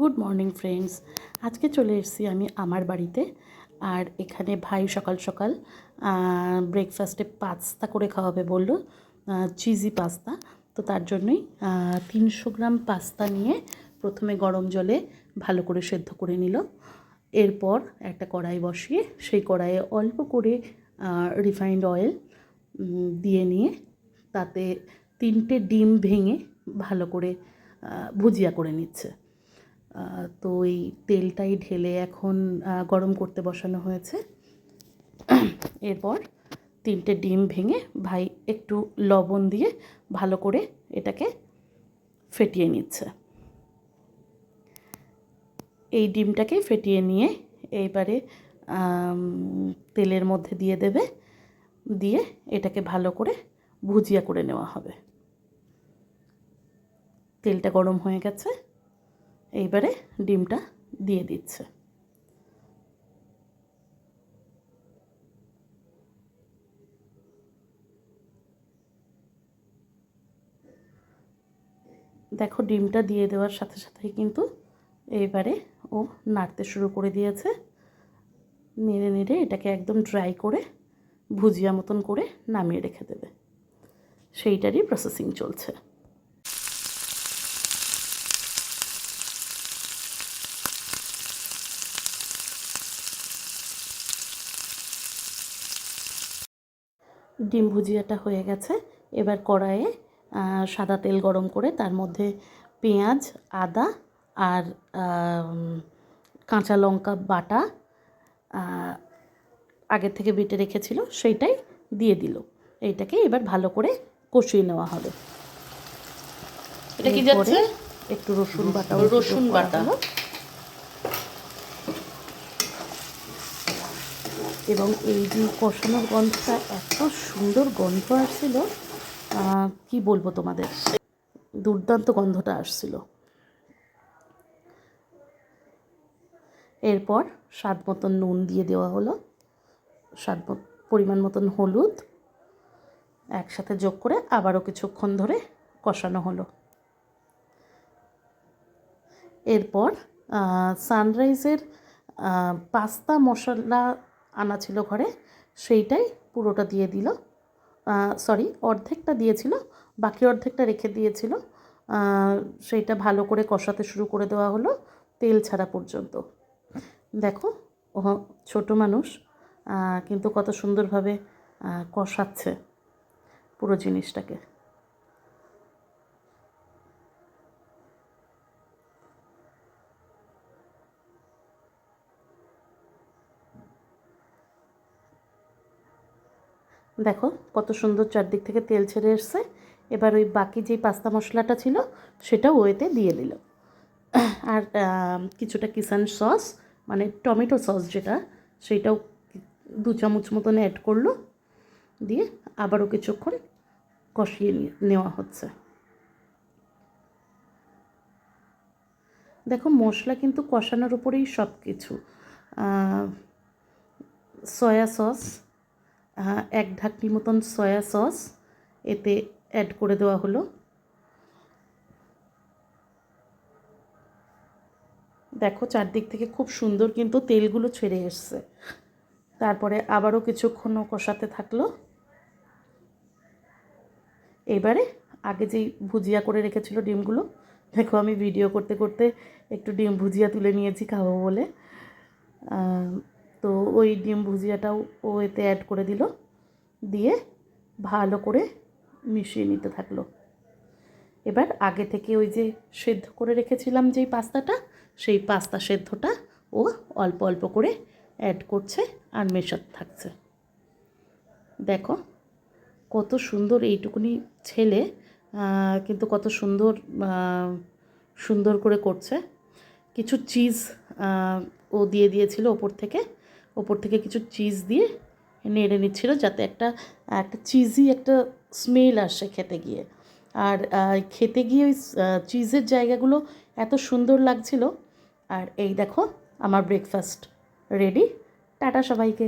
Good morning friends আজকে চলে এসেছি আমি আমার বাড়িতে। আর এখানে ভাই সকাল সকাল ব্রেকফাস্টে পাস্তা করে খাওয়াবে বলল চিজি পাস্তা। তো তার জন্যই তিনশো গ্রাম পাস্তা নিয়ে প্রথমে গরম জলে ভালো করে সেদ্ধ করে নিল। এরপর একটা কড়াই বসিয়ে সেই কড়াইয়ে অল্প করে রিফাইন্ড অয়েল দিয়ে নিয়ে তাতে তিনটে ডিম ভেঙে ভালো করে ভুজিয়া করে নিচ্ছে। তো এই তেলটাই ঢেলে এখন গরম করতে বসানো হয়েছে। এরপর তিনটে ডিম ভেঙে ভাই একটু লবণ দিয়ে ভালো করে এটাকে ফেটিয়ে নিচ্ছে। এই ডিমটাকে ফেটিয়ে নিয়ে এইবারে তেলের মধ্যে দিয়ে দেবে। দিয়ে এটাকে ভালো করে ভুজিয়া করে নেওয়া হবে। তেলটা গরম হয়ে গেছে। এইবারে ডিমটা দিয়ে দিচ্ছে। দেখো ডিমটা দিয়ে দেওয়ার সাথে সাথেই কিন্তু এইবারে ও নাড়তে শুরু করে দিয়েছে। নেড়ে নেড়ে এটাকে একদম ড্রাই করে ভুজিয়া মতন করে নামিয়ে রেখে দেবে। সেইটারই প্রসেসিং চলছে। ডিম ভুজিয়াটা হয়ে গেছে এবার কড়াইয়ে সাদা তেল গরম করে তার মধ্যে পেঁয়াজ আদা আর কাঁচা লঙ্কা বাটা আগের থেকে বেটে রেখেছিল সেইটাই দিয়ে দিল এইটাকে এবার ভালো করে কষিয়ে নেওয়া হবে এটা কি যাচ্ছে? একটু রসুন বাটা রসুন বাটা। এবং এই যে কষানোর গন্ধটা এত সুন্দর গন্ধ আসছিল কি বলব তোমাদের? দুর্দান্ত গন্ধটা আসছিল। এরপর স্বাদ মতন নুন দিয়ে দেওয়া হলো। স্বাদ পরিমাণ মতন হলুদ একসাথে যোগ করে আবারও কিছুক্ষণ ধরে কষানো হলো। এরপর সানরাইজের পাস্তা মশলা আনা ছিল ঘরে, সেইটাই পুরোটা দিয়ে দিল। সরি অর্ধেকটা দিয়েছিল, বাকি অর্ধেকটা রেখে দিয়েছিল। সেইটা ভালো করে কষাতে শুরু করে দেওয়া হলো, তেল ছাড়া পর্যন্ত। দেখো ও ছোট মানুষ কিন্তু কত সুন্দরভাবে কষাচ্ছে পুরো জিনিসটাকে। দেখো, কত সুন্দর চারদিক থেকে তেল ছেড়ে এসছে। এবার ওই বাকি যেই পাস্তা মশলাটা ছিল সেটাও ওয়েতে দিয়ে দিল। আর কিছুটা কিষান সস মানে টমেটো সস যেটা সেইটাও দু চামচ মতন অ্যাড করল। দিয়ে আবারও কিছুক্ষণ কষিয়ে নেওয়া হচ্ছে। দেখো, মশলা কিন্তু কষানোর উপরেই সব কিছু সয়া সস এক ঢাকনি মতন সয়া সস এতে অ্যাড করে দেওয়া হলো। দেখো চারদিক থেকে খুব সুন্দর কিন্তু তেলগুলো ছেড়ে এসছে। তারপরে আবারও কিছুক্ষণ কষাতে থাকল। এবারে আগে যেই ভুজিয়া করে রেখেছিল ডিমগুলো, দেখো আমি ভিডিও করতে করতে একটু ডিম ভুজিয়া তুলে নিয়েছি খাব বলে। তো ওই ডিম ভুজিয়াটাও ও এতে অ্যাড করে দিল। দিয়ে ভালো করে মিশিয়ে নিতে থাকল। এবার আগে থেকে ওই যে সেদ্ধ করে রেখেছিলাম যেই পাস্তাটা, সেই পাস্তা সেদ্ধটা ও অল্প অল্প করে অ্যাড করছে আর মেশাতে থাকছে। দেখো কত সুন্দর এইটুকুনি ছেলে কিন্তু কত সুন্দর সুন্দর করে করছে। কিছু চিজ ও দিয়ে দিয়েছিল ওপর থেকে। ওপর থেকে কিছু চিজ দিয়ে নেড়ে নিচ্ছিল যাতে একটা একটা চিজি একটা স্মেল আসে খেতে গিয়ে। আর খেতে গিয়ে ওই চিজের জায়গাগুলো এত সুন্দর লাগছিল। আর এই দেখো, আমার ব্রেকফাস্ট রেডি টাটা সবাইকে।